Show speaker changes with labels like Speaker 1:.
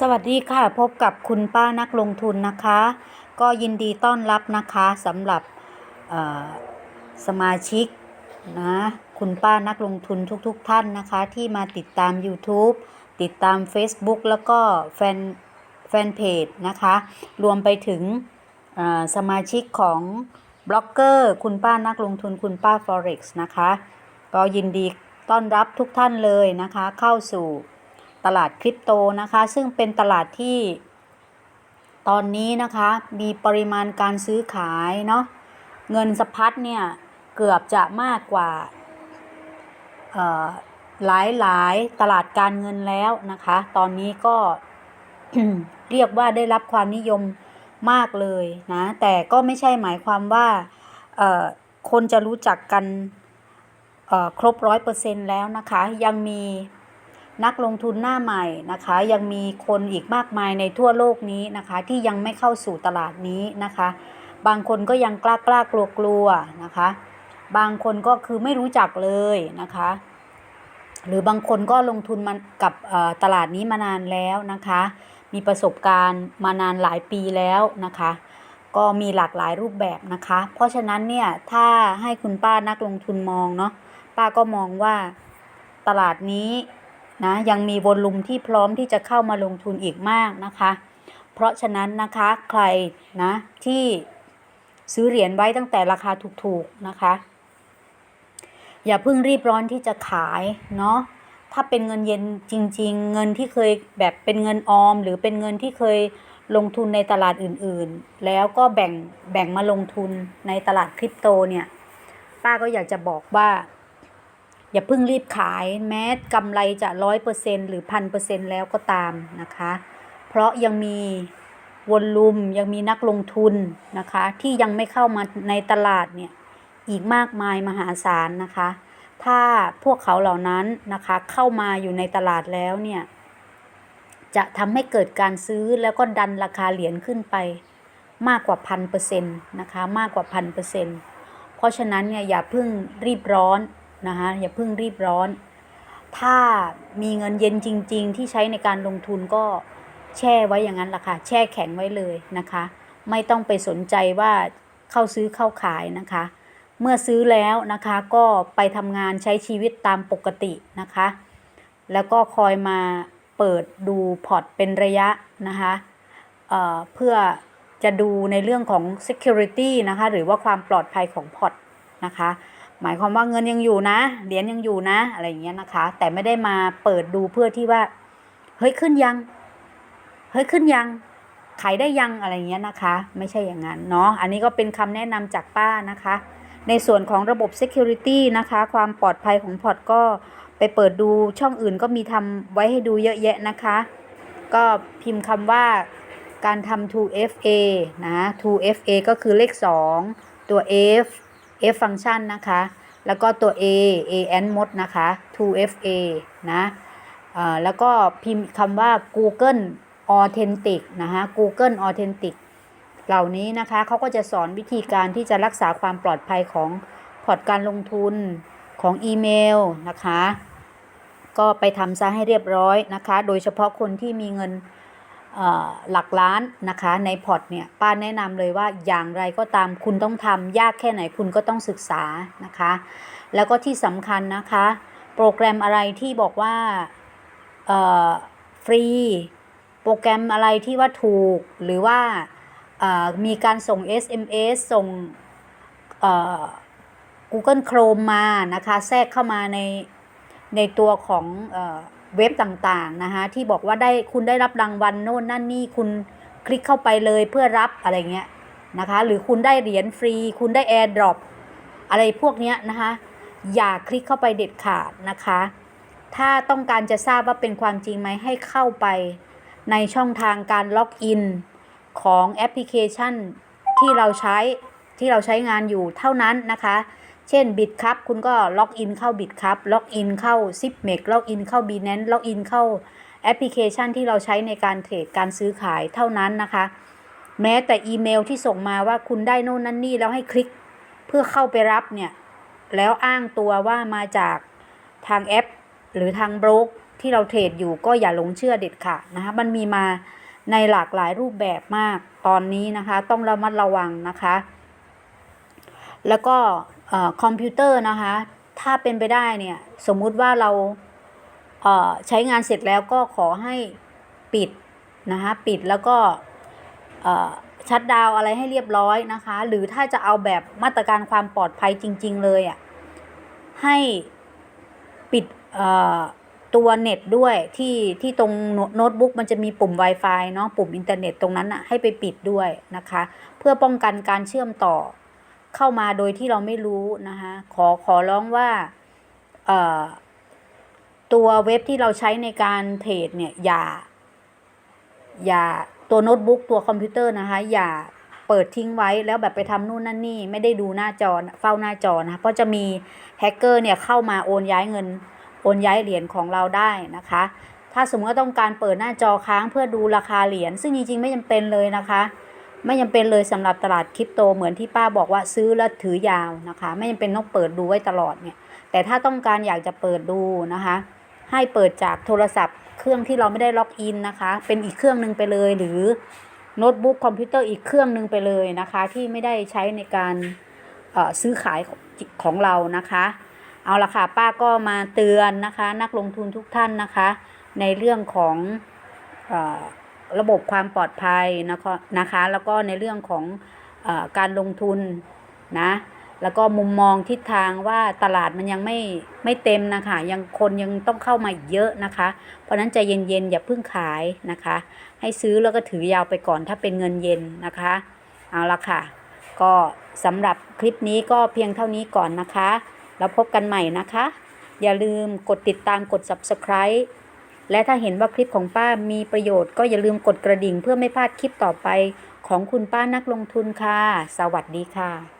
Speaker 1: สวัสดีค่ะพบกับคุณป้านักลงทุนนะคะ ก็ยินดีต้อนรับนะคะสำหรับสมาชิกนะคุณป้านักลงทุนทุกๆทท่านนะคะ ที่มาติดตาม YouTube ติดตาม Facebook แล้วก็แฟนแฟนเพจนะคะ รวมไปถึงสมาชิกของบล็อกเกอร์คุณป้านักลงทุนคุณป้า Forex นะคะ ก็ยินดีต้อนรับทุกท่านเลยนะคะ เข้าสู่ ตลาดคริปโตนะคะ ซึ่งเป็นตลาดที่ ตอนนี้นะคะมีปริมาณการซื้อขายเนาะเงินสะพัดเนี่ยเกือบจะมากกว่าหลายหลายตลาดการเงินแล้วนะคะ ตอนนี้ก็เรียกว่าได้รับความนิยมมากเลยนะ แต่ก็ไม่ใช่หมายความว่าคนจะรู้จักกันครบร้อยเปอร์เซ็นแล้วนะคะ ยังมี นักลงทุนหน้าใหม่นะคะ ยังมีคนอีกมากมายในทั่วโลกนี้นะคะ ที่ยังไม่เข้าสู่ตลาดนี้นะคะ บางคนก็ยังกล้ากล้ากลัวกลัวนะคะ บางคนก็คือไม่รู้จักเลยนะคะ หรือบางคนก็ลงทุนมากับตลาดนี้มานานแล้วนะคะ มีประสบการณ์มานานหลายปีแล้วนะคะ ก็มีหลากหลายรูปแบบนะคะ เพราะฉะนั้นเนี่ยถ้าให้คุณป้านักลงทุนมองเนาะป้าก็มองว่าตลาดนี้ นะยังมีวอลลุ่มที่พร้อมที่จะเข้ามาลงทุนอีกมากนะคะ เพราะฉะนั้นนะคะใครนะที่ซื้อเหรียญไว้ตั้งแต่ราคาถูกๆนะคะ อย่าเพิ่งรีบร้อนที่จะขายเนาะถ้าเป็นเงินเย็นจริง ๆ เงินที่เคยแบบเป็นเงินออม หรือเป็นเงินที่เคยลงทุนในตลาดอื่นๆ แล้วก็แบ่งแบ่งมาลงทุนในตลาดคริปโตเนี่ย ป้าก็อยากจะบอกว่า อย่าเพิ่งรีบขายแม้กำไรจะร้อยเปอร์เซ็นหรือพันเปอร์เซ็นแล้วก็ตามนะคะ เพราะยังมีวนลุมยังมีนักลงทุนนะคะ ที่ยังไม่เข้ามาในตลาดเนี่ยอีกมากมายมหาศาลนะคะ ถ้าพวกเขาเหล่านั้นนะคะเข้ามาอยู่ในตลาดแล้วเนี่ยจะทำให้เกิดการซื้อแล้วก็ดันราคาเหรียญขึ้นไปมากกว่าพันเปอร์เซ็นต์นะคะมากกว่าพันเปอร์เซ็นต์เพราะฉะนั้นเนี่ยอย่าเพิ่งรีบร้อน นะคะอย่าเพิ่งรีบร้อน ถ้ามีเงินเย็นจริง ๆ ที่ใช้ในการลงทุนก็แช่ไว้อย่างนั้นแหละค่ะ แช่แข็งไว้เลยนะคะ ไม่ต้องไปสนใจว่าเข้าซื้อเข้าขายนะคะ เมื่อซื้อแล้วนะคะก็ไปทำงานใช้ชีวิตตามปกตินะคะ แล้วก็คอยมาเปิดดูพอร์ตเป็นระยะนะคะเเพื่อจะดูในเรื่องของ security นะคะ หรือว่าความปลอดภัยของพอร์ตนะคะ หมายความว่าเงินยังอยู่นะเหรียญยังอยู่นะอะไรอย่างเงี้ยนะคะ แต่ไม่ได้มาเปิดดูเพื่อที่ว่าเฮ้ยขึ้นยังเฮ้ยขึ้นยังขายได้ยังอะไรอย่างเงี้ยนะคะ ไม่ใช่อย่างนั้นเนาะอันนี้ก็เป็นคำแนะนำจากป้านะคะ ในส่วนของระบบ Security นะคะ ความปลอดภัยของพอร์ตก็ไปเปิดดูช่องอื่นก็มีทำไว้ให้ดูเยอะแยะนะคะ ก็พิมพ์คำว่าการทำ 2FA นะ 2FA ก็คือเลข 2 ตัว F F ฟังก์ชันนะคะ แล้วก็ตัว A AN mod นะคะ 2FA นะแล้วก็พิมพ์คำว่า Google Authentic นะคะ Google Authentic เหล่านี้นะคะเขาก็จะสอนวิธีการที่จะรักษาความปลอดภัยของพอร์ตการลงทุนของอีเมลนะคะ ก็ไปทำซะให้เรียบร้อยนะคะ โดยเฉพาะคนที่มีเงิน หลักล้านนะคะในพอร์ตเนี่ยป้าแนะนำเลยว่าอย่างไรก็ตามคุณต้องทำยากแค่ไหนคุณก็ต้องศึกษานะคะ แล้วก็ที่สำคัญนะคะ โปรแกรมอะไรที่บอกว่าเอ่อฟรี โปรแกรมอะไรที่ว่าถูกหรือว่ามีการส่ง SMS ส่งเอ่อ Google Chrome มานะคะ แทรกเข้ามาในในตัวของ เว็บต่างๆนะคะที่บอกว่าได้คุณได้รับรางวัลโน่นนั่นนี่คุณคลิกเข้าไปเลยเพื่อรับอะไรเงี้ยนะคะหรือคุณได้เหรียญฟรี คุณได้ AirDrop อะไรพวกเนี้ยนะคะอย่าคลิกเข้าไปเด็ดขาดนะคะ ถ้าต้องการจะทราบว่าเป็นความจริงไหมให้เข้าไปในช่องทางการล็อกอินของแอปพลิเคชันที่เราใช้ที่เราใช้งานอยู่เท่านั้นนะคะ เช่นบิตครับคุณก็ล็อกอินเข้าบิตครับล็อกอินเข้า z i p m e x ล็อกอินเข้า Binance ล็อกอินเข้าแอปพลิเคชันที่เราใช้ในการเทรดการซื้อขายเท่านั้นนะคะ แม้แต่อีเมลที่ส่งมาว่าคุณได้โน่นนั่นนี่แล้วให้คลิกเพื่อเข้าไปรับเนี่ย แล้วอ้างตัวว่ามาจากทางแอป หรือทางโบรกที่เราเทรดอยู่ก็อย่าหลงเชื่อเด็ดขาดนะคะมันมีมาในหลากหลายรูปแบบมากตอนนี้นะคะ ต้องระมัดระวังนะคะ แล้วก็ คอมพิวเตอร์นะคะ ถ้าเป็นไปได้เนี่ย สมมุติว่าเราเใช้งานเสร็จแล้วก็ขอให้ปิดนะคะ ปิดแล้วก็ชัดดาวอะไรให้เรียบร้อยนะคะ หรือถ้าจะเอาแบบมาตรการความปลอดภัยจริง ๆ เลยอะ่ะให้ปิดตัวเน็ตด้วยที่ที่ตรงโน้ตบุ๊กมันจะมีปุ่ม Wi-Fi เนาะปุ่มอินเทอร์เน็ตตรงนั้นอะให้ไปปิดด้วยนะคะ เพื่อป้องกันการเชื่อมต่อ เข้ามาโดยที่เราไม่รู้นะคะขอขอร้องว่าตัวเว็บที่เราใช้ในการเทรดเนี่ยอย่า อย่าตัวโน้ตบุ๊กตัวคอมพิวเตอร์นะคะ อย่าเปิดทิ้งไว้แล้วแบบไปทำนู่นนั่นนี่ไม่ได้ดูหน้าจอเฝ้าหน้าจอนะเพราะจะมีแฮกเกอร์เนี่ยเข้ามาโอนย้ายเงิน โอนย้ายเหรียญของเราได้นะคะ ถ้าสมมติว่าต้องการเปิดหน้าจอค้างเพื่อดูราคาเหรียญซึ่งจริงๆไม่จำเป็นเลยนะคะ ไม่จำเป็นเลยสำหรับตลาดคริปโตเหมือนที่ป้าบอกว่าซื้อแล้วถือยาวนะคะ ไม่จำเป็นต้องเปิดดูไว้ตลอดเนี่ย แต่ถ้าต้องการอยากจะเปิดดูนะคะ ให้เปิดจากโทรศัพท์เครื่องที่เราไม่ได้ล็อกอินนะคะ เป็นอีกเครื่องหนึ่งไปเลยหรือโน้ตบุ๊กคอมพิวเตอร์อีกเครื่องหนึ่งไปเลยนะคะ ที่ไม่ได้ใช้ในการซื้อขายของเรานะคะ เอาละค่ะป้าก็มาเตือนนะคะ นักลงทุนทุกท่านนะคะ ในเรื่องของ ระบบความปลอดภัยนะคะนะคะ แล้วก็ในเรื่องของอการลงทุนนะแล้วก็มุมมองทิศทางว่าตลาดมันยังไม่ไม่เต็มนะคะยังคนยังต้องเข้ามาอีกเยอะนะคะ เพราะนั้นใจเย็นๆอย่าเพิ่งขายนะคะ ให้ซื้อแล้วก็ถือยาวไปก่อนถ้าเป็นเงินเย็นนะคะเอาละค่ะ ก็สำหรับคลิปนี้ก็เพียงเท่านี้ก่อนนะคะ แล้วพบกันใหม่นะคะ อย่าลืมกดติดตามกด subscribe และถ้าเห็นว่าคลิปของป้ามีประโยชน์ก็อย่าลืมกดกระดิ่งเพื่อไม่พลาดคลิปต่อไปของคุณป้านักลงทุนค่ะ สวัสดีค่ะ